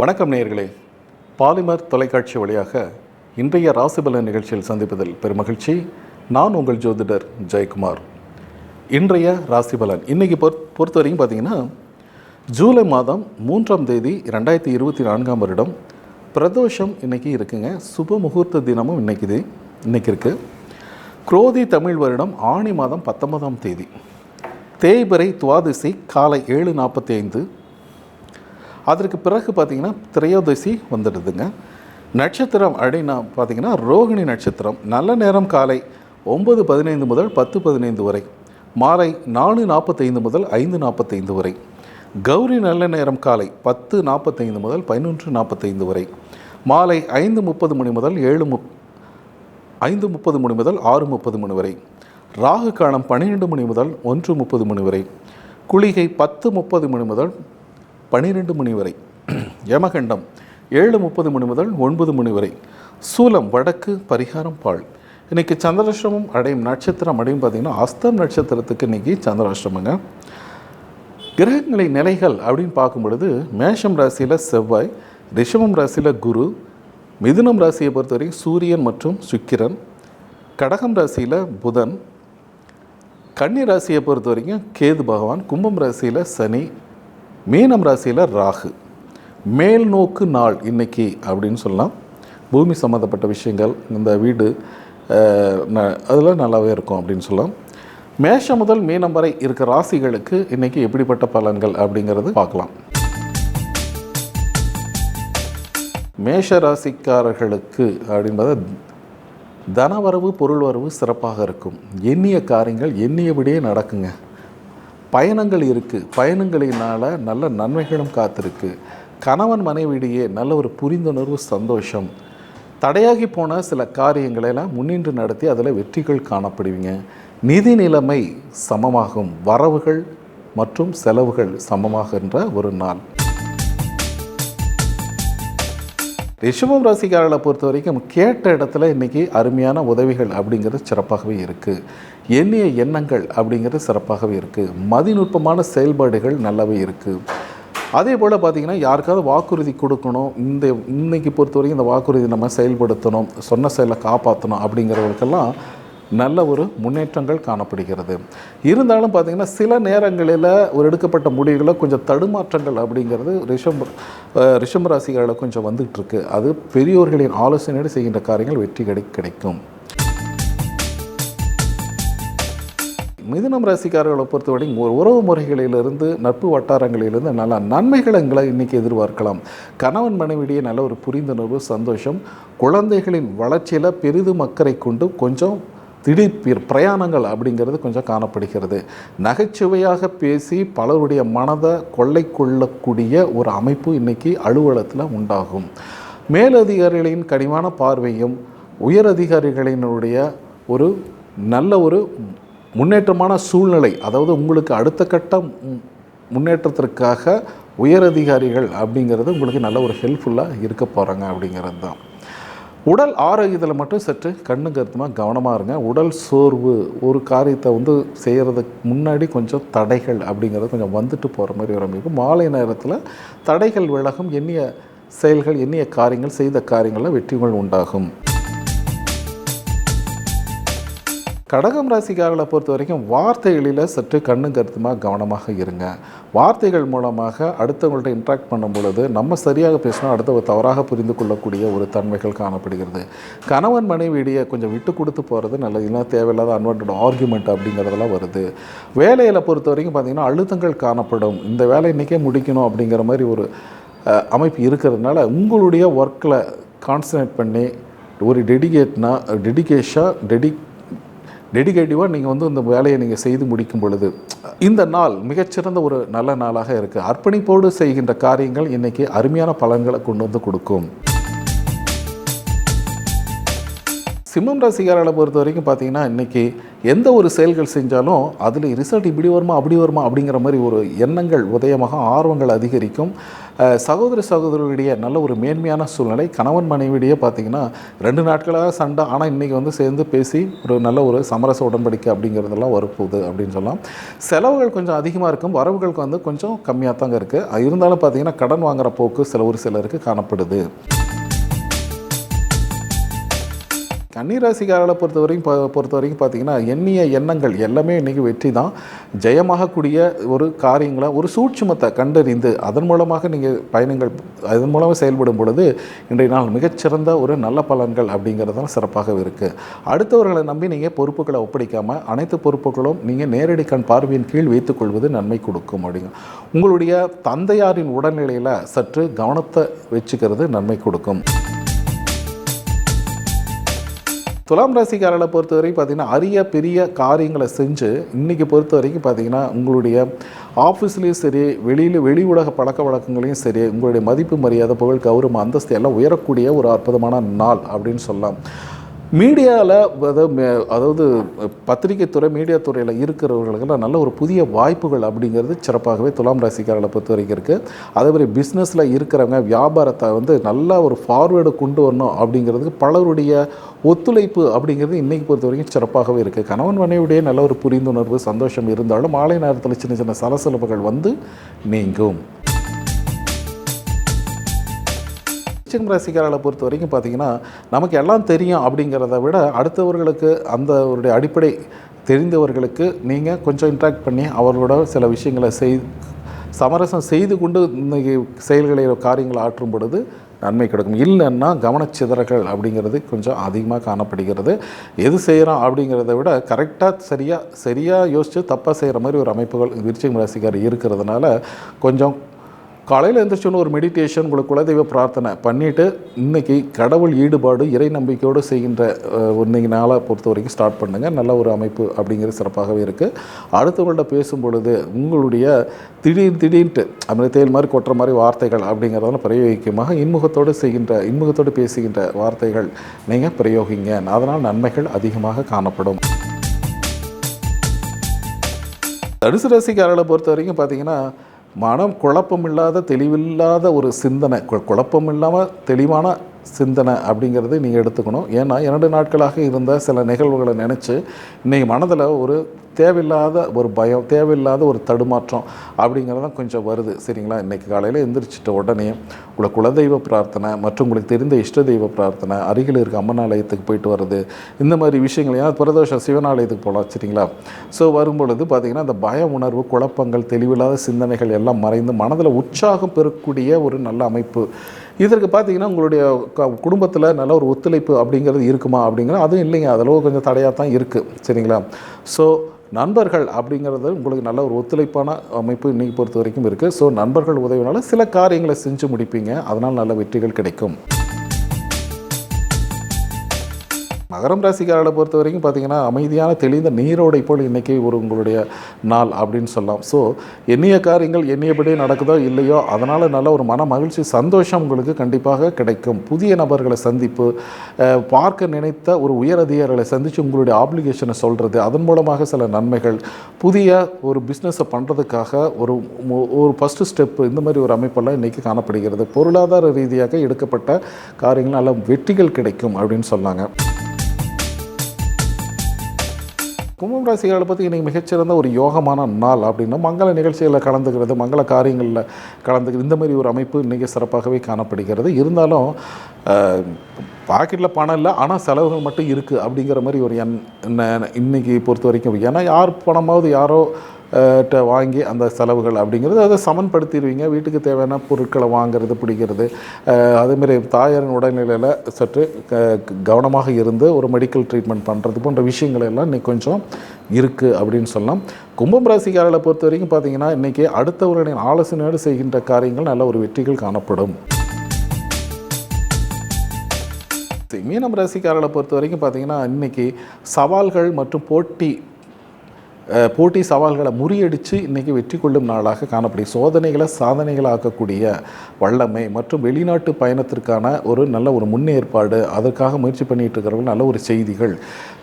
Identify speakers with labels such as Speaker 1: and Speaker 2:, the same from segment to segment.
Speaker 1: வணக்கம் நேயர்களே பாலிமர் தொலைக்காட்சி வழியாக இன்றைய ராசிபலன் நிகழ்ச்சியில் சந்திப்பதில் பெருமகிழ்ச்சி நான் உங்கள் ஜோதிடர் ஜெயக்குமார் இன்றைய ராசிபலன் இன்றைக்கி பொறு பொறுத்த வரைக்கும் பார்த்தீங்கன்னா ஜூலை மாதம் மூன்றாம் தேதி ரெண்டாயிரத்தி இருபத்தி நான்காம் வருடம் பிரதோஷம் இன்றைக்கி இருக்குங்க சுப முகூர்த்த தினமும் இன்னைக்குது இன்றைக்கி இருக்குது குரோதி தமிழ் வருடம் ஆணி மாதம் பத்தொன்பதாம் தேதி தேய்பிறை துவாதசி காலை ஏழு நாற்பத்தி ஐந்து அதற்கு பிறகு பார்த்திங்கன்னா திரையோதசி வந்துடுதுங்க நட்சத்திரம் அப்படின்னா பார்த்திங்கன்னா ரோகிணி நட்சத்திரம் நல்ல நேரம் காலை ஒம்பது பதினைந்து முதல் பத்து பதினைந்து வரை மாலை நாலு நாற்பத்தைந்து முதல் ஐந்து நாற்பத்தைந்து வரை கௌரி நல்ல நேரம் காலை பத்து நாற்பத்தைந்து முதல் பதினொன்று நாற்பத்தைந்து வரை மாலை ஐந்து முப்பது மணி முதல் ஏழு முப் ஐந்து முப்பது மணி முதல் ஆறு முப்பது மணி வரை ராகு காலம் பன்னிரெண்டு மணி முதல் ஒன்று முப்பது மணி வரை குளிகை பத்து முப்பது மணி முதல் பனிரெண்டு மணி வரை யமகண்டம் ஏழு முப்பது மணி முதல் ஒன்பது மணி வரை சூலம் வடக்கு பரிகாரம் பால் இன்றைக்கி சந்திராஷ்டிரமம் அடையும் நட்சத்திரம் அடையும் பார்த்திங்கன்னா அஸ்தம் நட்சத்திரத்துக்கு இன்றைக்கி சந்திராஷ்டிரமங்க கிரகங்களை நிலைகள் அப்படின்னு பார்க்கும் பொழுது மேஷம் ராசியில் செவ்வாய் ரிஷமம் ராசியில் குரு மிதுனம் ராசியை பொறுத்தவரை சூரியன் மற்றும் சுக்கிரன் கடகம் ராசியில் புதன் கன்னி ராசியை பொறுத்த வரைக்கும் கேது பகவான் கும்பம் ராசியில் சனி மீனம் ராசியில் ராகு மேல் நோக்கு நாள் இன்னைக்கு அப்படின்னு சொல்லலாம் பூமி சம்மந்தப்பட்ட விஷயங்கள் இந்த வீடு அதெல்லாம் நல்லாவே இருக்கும் அப்படின்னு சொல்லலாம் மேஷம் முதல் மீனம் வரை இருக்க ராசிகளுக்கு இன்றைக்கி எப்படிப்பட்ட பலன்கள் அப்படிங்கிறது பார்க்கலாம் மேஷ ராசிக்காரர்களுக்கு அப்படின்றது தனவரவு பொருள் வரவு சிறப்பாக இருக்கும் எண்ணிய காரியங்கள் எண்ணியபடியே நடக்குங்க பயணங்கள் இருக்குது பயணங்களினால் நல்ல நன்மைகளும் காத்திருக்கு கணவன் மனைவியிடையே நல்ல ஒரு புரிந்துணர்வு சந்தோஷம் தடையாகி போன சில காரியங்களெல்லாம் முன்னின்று நடத்தி அதில் வெற்றிகள் காணப்படுவீங்க நிதி நிலைமை சமமாகும் வரவுகள் மற்றும் செலவுகள் சமமாகின்ற ஒரு நாள் ரிஷபம் ராசிக்காரர்களை பொறுத்த வரைக்கும் கேட்ட இடத்துல இன்றைக்கி அருமையான உதவிகள் அப்படிங்கிறது சிறப்பாகவே இருக்குது எண்ணிய எண்ணங்கள் அப்படிங்கிறது சிறப்பாகவே இருக்குது மதிநுட்பமான செயல்பாடுகள் நல்லாவே இருக்குது அதே போல் பார்த்திங்கன்னா யாருக்காவது வாக்குறுதி கொடுக்கணும் இந்த இன்றைக்கி பொறுத்த வரைக்கும் இந்த வாக்குறுதி நம்ம செயல்படுத்தணும் சொன்ன செயலை காப்பாற்றணும் அப்படிங்கிறவங்களுக்கெல்லாம் நல்ல ஒரு முன்னேற்றங்கள் காணப்படுகிறது இருந்தாலும் பார்த்திங்கன்னா சில நேரங்களில் ஒரு எடுக்கப்பட்ட முடிவுகளை கொஞ்சம் தடுமாற்றங்கள் அப்படிங்கிறது ரிஷம் ரிஷம் ராசிகளில் கொஞ்சம் வந்துகிட்ருக்கு அது பெரியோர்களின் ஆலோசனையோடு செய்கின்ற காரியங்கள் வெற்றி கிடை கிடைக்கும் மிதுனம் ராசிக்காரர்களை பொறுத்தவரை உறவு முறைகளிலிருந்து நட்பு வட்டாரங்களிலிருந்து நல்ல நன்மைகளை எங்களை இன்றைக்கி எதிர்பார்க்கலாம் கணவன் மனைவிடையே நல்ல ஒரு புரிந்துணர்வு சந்தோஷம் குழந்தைகளின் வளர்ச்சியில் பெரிதும் அக்கறை கொண்டு கொஞ்சம் திடீர் பிரயாணங்கள் அப்படிங்கிறது கொஞ்சம் காணப்படுகிறது நகைச்சுவையாக பேசி பலருடைய மனதை கொள்ளை கொள்ளக்கூடிய ஒரு அமைப்பு இன்றைக்கி அலுவலகத்தில் உண்டாகும் மேலதிகாரிகளின் கனிவான பார்வையும் உயரதிகாரிகளினுடைய ஒரு நல்ல ஒரு முன்னேற்றமான சூழ்நிலை அதாவது உங்களுக்கு அடுத்த கட்ட முன்னேற்றத்திற்காக உயரதிகாரிகள் அப்படிங்கிறது உங்களுக்கு நல்ல ஒரு ஹெல்ப்ஃபுல்லாக இருக்க போகிறாங்க அப்படிங்கிறது தான் உடல் ஆரோக்கியத்தில் மட்டும் சற்று கண்ணு கருத்துமாக கவனமாக இருங்க உடல் சோர்வு ஒரு காரியத்தை வந்து செய்கிறதுக்கு முன்னாடி கொஞ்சம் தடைகள் அப்படிங்கிறது கொஞ்சம் வந்துட்டு போகிற மாதிரி வர இருக்கும் மாலை நேரத்தில் தடைகள் விலகும் எண்ணிய செயல்கள் எண்ணிய காரியங்கள் செய்த காரியங்களில் வெற்றிகள் உண்டாகும் கடகம் ராசிக்காரர்களை பொறுத்த வரைக்கும் வார்த்தைகளில் சற்று கண்ணும் கருத்துமாக கவனமாக இருங்க வார்த்தைகள் மூலமாக அடுத்தவங்கள்ட்ட இன்ட்ராக்ட் பண்ணும் பொழுது நம்ம சரியாக பேசினா அடுத்தவங்க தவறாக புரிந்து கொள்ளக்கூடிய ஒரு தன்மைகள் காணப்படுகிறது கணவன் மனைவியிடையே கொஞ்சம் விட்டு கொடுத்து போகிறது நல்லது இல்லை தேவையில்லாத அன்வான்ட் ஆர்குமெண்ட் அப்படிங்கிறதெல்லாம் வருது வேலையில் பொறுத்த வரைக்கும் பார்த்திங்கன்னா அழுத்தங்கள் காணப்படும் இந்த வேலை இன்றைக்கே முடிக்கணும் அப்படிங்கிற மாதிரி ஒரு அமைப்பு இருக்கிறதுனால உங்களுடைய ஒர்க்கில் கான்சன்ட்ரேட் பண்ணி ஒரு டெடிகேட்னா டெடிகேஷாக டெடி டெடிகேட்டிவாக நீங்கள் வந்து இந்த வேலையை நீங்கள் செய்து முடிக்கும் பொழுது இந்த நாள் மிகச்சிறந்த ஒரு நல்ல நாளாக இருக்குது அர்ப்பணிப்போடு செய்கின்ற காரியங்கள் இன்றைக்கி அருமையான பலன்களை கொண்டு வந்து கொடுக்கும் சிம்மம் ராசிக்காரால் பொறுத்த வரைக்கும் பார்த்தீங்கன்னா இன்றைக்கி எந்த ஒரு செயல்கள் செஞ்சாலும் அதில் ரிசல்ட் இப்படி வருமா அப்படி வருமா அப்படிங்கிற மாதிரி ஒரு எண்ணங்கள் உதயமாக ஆர்வங்கள் அதிகரிக்கும் சகோதர சகோதரர்களுடைய நல்ல ஒரு மேன்மையான சூழ்நிலை கணவன் மனைவியிடையே பார்த்திங்கன்னா ரெண்டு நாட்களாக சண்டை ஆனால் இன்றைக்கி வந்து சேர்ந்து பேசி ஒரு நல்ல ஒரு சமரச உடன்படிக்கை அப்படிங்கிறதெல்லாம் வரப்போகுது அப்படின்னு சொல்லலாம் செலவுகள் கொஞ்சம் அதிகமாக இருக்கும் வரவுகளுக்கு வந்து கொஞ்சம் கம்மியாக தாங்க இருக்குது இருந்தாலும் பார்த்திங்கன்னா கடன் வாங்குகிற போக்கு சில ஒரு சிலருக்கு காணப்படுது கன்னிராசிக்காரர்களை பொறுத்த வரைக்கும் பொறுத்த வரைக்கும் பார்த்திங்கன்னா எண்ணிய எண்ணங்கள் எல்லாமே இன்றைக்கி வெற்றி தான் ஜெயமாகக்கூடிய ஒரு காரியங்களை ஒரு சூட்சுமத்தை கண்டறிந்து அதன் மூலமாக நீங்கள் பயணங்கள் அதன் மூலமாக செயல்படும் பொழுது இன்றைய நாள் மிகச்சிறந்த ஒரு நல்ல பலன்கள் அப்படிங்கிறதெல்லாம் சிறப்பாக இருக்குது அடுத்தவர்களை நம்பி நீங்கள் பொறுப்புகளை ஒப்படைக்காமல் அனைத்து பொறுப்புகளும் நீங்கள் நேரடி கண் பார்வையின் கீழ் வைத்துக்கொள்வது நன்மை கொடுக்கும் அப்படிங்க உங்களுடைய தந்தையாரின் உடல்நிலையில் சற்று கவனத்தை வச்சுக்கிறது நன்மை கொடுக்கும் துலாம் ராசிக்காரர்களை பொறுத்த வரைக்கும் பார்த்தீங்கன்னா அரிய பெரிய காரியங்களை செஞ்சு இன்றைக்கி பொறுத்த வரைக்கும் பார்த்தீங்கன்னா உங்களுடைய ஆஃபீஸ்லேயும் சரி வெளியில் வெளி உலக பழக்க வழக்கங்களையும் சரி உங்களுடைய மதிப்பு மரியாதை புகழ் கௌரவம் அந்தஸ்து எல்லாம் உயரக்கூடிய ஒரு அற்புதமான நாள் அப்படின்னு சொல்லலாம் மீடியாவில் அதாவது பத்திரிகை துறை மீடியா துறையில் இருக்கிறவர்களுக்கெல்லாம் நல்ல ஒரு புதிய வாய்ப்புகள் அப்படிங்கிறது சிறப்பாகவே துலாம் ராசிக்காரர்களை பொறுத்த வரைக்கும் இருக்குது அதே மாதிரி பிஸ்னஸில் இருக்கிறவங்க வியாபாரத்தை வந்து நல்லா ஒரு ஃபார்வேர்டு கொண்டு வரணும் அப்படிங்கிறதுக்கு பலருடைய ஒத்துழைப்பு அப்படிங்கிறது இன்றைக்கி பொறுத்த வரைக்கும் சிறப்பாகவே இருக்குது கணவன் மனைவிடையே நல்ல ஒரு புரிந்துணர்வு சந்தோஷம் இருந்தாலும் மாலை நேரத்தில் சின்ன சின்ன சலசலப்புகள் வந்து நீங்கும் சிம்ம ராசிக்காரர்களை பொறுத்த வரைக்கும் பார்த்திங்கன்னா நமக்கு எல்லாம் தெரியும் அப்படிங்கிறத விட அடுத்தவர்களுக்கு அந்த அவருடைய அடிப்படை தெரிந்தவர்களுக்கு நீங்கள் கொஞ்சம் இன்ட்ராக்ட் பண்ணி அவர்களோட சில விஷயங்களை செய் சமரசம் செய்து கொண்டு இன்றைக்கி செயல்களை காரியங்களை ஆற்றும் பொழுது நன்மை கிடைக்கும் இல்லைன்னா கவனச்சிதறல்கள் அப்படிங்கிறது கொஞ்சம் அதிகமாக காணப்படுகிறது எது செய்கிறோம் அப்படிங்கிறத விட கரெக்டாக சரியாக சரியாக யோசித்து தப்பாக செய்கிற மாதிரி ஒரு அமைப்புகள் விருச்சிகம் ராசிக்கார் இருக்கிறதுனால கொஞ்சம் காலையில் எழுந்திரிச்சோன்னு ஒரு மெடிடேஷன் உங்களுக்கு குலதெய்வ பிரார்த்தனை பண்ணிவிட்டு இன்றைக்கி கடவுள் ஈடுபாடு இறை நம்பிக்கையோடு செய்கின்ற இன்றைக்கி நாளாக பொறுத்த வரைக்கும் ஸ்டார்ட் பண்ணுங்கள் நல்ல ஒரு அமைப்பு அப்படிங்கிறது சிறப்பாகவே இருக்குது அடுத்தவங்கள்ட்ட பேசும் பொழுது உங்களுடைய திடீர் திடீர்ட்டு அப்படி தேல் மாதிரி கொட்டுற மாதிரி வார்த்தைகள் அப்படிங்கிறதால பிரயோகிக்கமாக இன்முகத்தோடு செய்கின்ற இன்முகத்தோடு பேசுகின்ற வார்த்தைகள் நீங்கள் பிரயோகிங்க அதனால் நன்மைகள் அதிகமாக காணப்படும் தடுசு ராசிக்காரர்களை பொறுத்த வரைக்கும் பார்த்தீங்கன்னா மனம் குழப்பமில்லாத தெளிவில்லாத ஒரு சிந்தனை குழப்பம் இல்லாமல் தெளிவான சிந்தனை அப்படிங்கிறது நீங்கள் எடுத்துக்கணும் ஏன்னா இரண்டு நாட்களாக இருந்த சில நிகழ்வுகளை நினச்சி இன்றைக்கி மனதில் ஒரு தேவையில்லாத ஒரு பயம் தேவையில்லாத ஒரு தடுமாற்றம் அப்படிங்கிறதான் கொஞ்சம் வருது சரிங்களா இன்றைக்கி காலையில் எந்திரிச்சிட்ட உடனே உங்களை குலதெய்வ பிரார்த்தனை மற்றும் உங்களுக்கு தெரிந்த இஷ்ட தெய்வ பிரார்த்தனை அருகில் இருக்க அம்மன் ஆலயத்துக்கு போயிட்டு வர்றது இந்த மாதிரி விஷயங்கள் ஏன்னா பிரதோஷம் சிவனாலயத்துக்கு போகலாம் சரிங்களா ஸோ வரும்பொழுது பார்த்திங்கன்னா அந்த பய உணர்வு குழப்பங்கள் தெளிவில்லாத சிந்தனைகள் எல்லாம் மறைந்து மனதில் உற்சாகம் பெறக்கூடிய ஒரு நல்ல அமைப்பு இதற்கு பார்த்திங்கன்னா உங்களுடைய குடும்பத்தில் நல்ல ஒரு ஒத்துழைப்பு அப்படிங்கிறது இருக்குமா அப்படிங்கிற அதுவும் இல்லைங்க அதில் கொஞ்சம் தடையாக தான் இருக்குது சரிங்களா ஸோ நண்பர்கள் அப்படிங்கிறது உங்களுக்கு நல்ல ஒரு ஒத்துழைப்பான அமைப்பு இன்றைக்கி பொறுத்த வரைக்கும் இருக்குது ஸோ நண்பர்கள் உதவினால சில காரியங்களை செஞ்சு முடிப்பீங்க அதனால் நல்ல வெற்றிகள் கிடைக்கும் மகரம் ராசிக்காரர்களை பொறுத்த வரைக்கும் பார்த்தீங்கன்னா அமைதியான தெளிந்த நீரோடை போல் இன்றைக்கி ஒரு உங்களுடைய நாள் அப்படின்னு சொல்லலாம் ஸோ எண்ணிய காரியங்கள் எண்ணியபடியே நடக்குதோ இல்லையோ அதனால் நல்ல ஒரு மன மகிழ்ச்சி சந்தோஷம் உங்களுக்கு கண்டிப்பாக கிடைக்கும் புதிய நபர்களை சந்திப்பு பார்க்க நினைத்த ஒரு உயர் அதிகாரிகளை சந்தித்து உங்களுடைய ஆப்ளிகேஷனை சொல்கிறது அதன் மூலமாக சில நன்மைகள் புதிய ஒரு பிஸ்னஸை பண்ணுறதுக்காக ஒரு ஒரு ஃபஸ்ட்டு ஸ்டெப்பு இந்த மாதிரி ஒரு அமைப்பெல்லாம் இன்றைக்கி காணப்படுகிறது பொருளாதார ரீதியாக எடுக்கப்பட்ட காரியங்கள் நல்ல வெற்றிகள் கிடைக்கும் அப்படின்னு சொன்னாங்க கும்பம் ராசிகளை பற்றி இன்றைக்கி மிகச்சிறந்த ஒரு யோகமான நாள் அப்படின்னா மங்கள நிகழ்ச்சிகளில் கலந்துக்கிறது மங்கள காரியங்களில் கலந்துக்கிறது இந்த மாதிரி ஒரு அமைப்பு இன்றைக்கி சிறப்பாகவே காணப்படுகிறது இருந்தாலும் பாக்கெட்டில் பணம் இல்லை ஆனால் செலவுகள் மட்டும் இருக்குது அப்படிங்கிற மாதிரி ஒரு என் இன்னைக்கு பொறுத்த வரைக்கும் ஏன்னா யார் பணமாவது யாரோ வாங்கி அந்த செலவுகள் அப்படிங்கிறது அதை சமன்படுத்திடுவீங்க வீட்டுக்கு தேவையான பொருட்களை வாங்கிறது பிடிக்கிறது அதேமாதிரி தாயாரின் உடல்நிலையில் சற்று கவனமாக இருந்து ஒரு மெடிக்கல் ட்ரீட்மெண்ட் பண்ணுறது போன்ற விஷயங்கள் எல்லாம் இன்னைக்கு கொஞ்சம் இருக்குது அப்படின்னு சொல்லலாம் கும்பம் ராசிக்காரர்களை பொறுத்த வரைக்கும் பார்த்தீங்கன்னா இன்றைக்கி அடுத்தவர்களின் ஆலோசனையோடு செய்கின்ற காரியங்கள் நல்ல ஒரு வெற்றிகள் காணப்படும் மீனம் ராசிக்காரர்களை பொறுத்த வரைக்கும் பார்த்தீங்கன்னா இன்றைக்கி சவால்கள் மற்றும் போட்டி போட்டி சவால்களை முறியடித்து இன்றைக்கி வெற்றி கொள்ளும் நாளாக காணப்படும் சோதனைகளை சாதனைகளாக்கக்கூடிய வல்லமை மற்றும் வெளிநாட்டு பயணத்திற்கான ஒரு நல்ல ஒரு முன்னேற்பாடு அதற்காக முயற்சி பண்ணிகிட்டு இருக்கிறவங்க நல்ல ஒரு செய்திகள்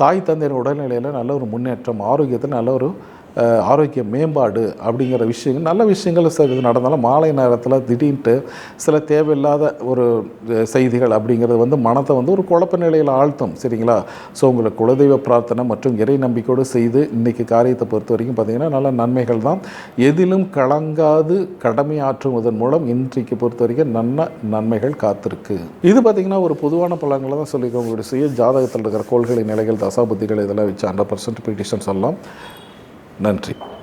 Speaker 1: தாய் தந்தையின் உடல்நிலையில் நல்ல ஒரு முன்னேற்றம் ஆரோக்கியத்தில் நல்ல ஒரு ஆரோக்கிய மேம்பாடு அப்படிங்கிற விஷயங்கள் நல்ல விஷயங்கள் சில இது நடந்தாலும் மாலை நேரத்தில் திடீர்ட்டு சில தேவையில்லாத ஒரு செய்திகள் அப்படிங்கிறது வந்து மனத்தை வந்து ஒரு குழப்ப நிலையில் ஆழ்த்தும் சரிங்களா ஸோ உங்களை குலதெய்வ பிரார்த்தனை மற்றும் இறை நம்பிக்கையோடு செய்து இன்றைக்கி காரியத்தை பொறுத்த வரைக்கும் பார்த்திங்கன்னா நல்ல நன்மைகள் தான் எதிலும் கலங்காது கடமையாற்றுவதன் மூலம் இன்றைக்கு பொறுத்த வரைக்கும் நல்ல நன்மைகள் காத்திருக்கு இது பார்த்திங்கன்னா ஒரு பொதுவான பலன்களை தான் சொல்லியிருக்கோம் உங்களுடைய சுய ஜாதகத்தில் இருக்கிற கோள்களை நிலைகள் தசாபுத்திகள் இதெல்லாம் வச்சு ஹண்ட்ரட் பர்சன்ட் பிரிட்டிஷன் சொல்லலாம் நன்றி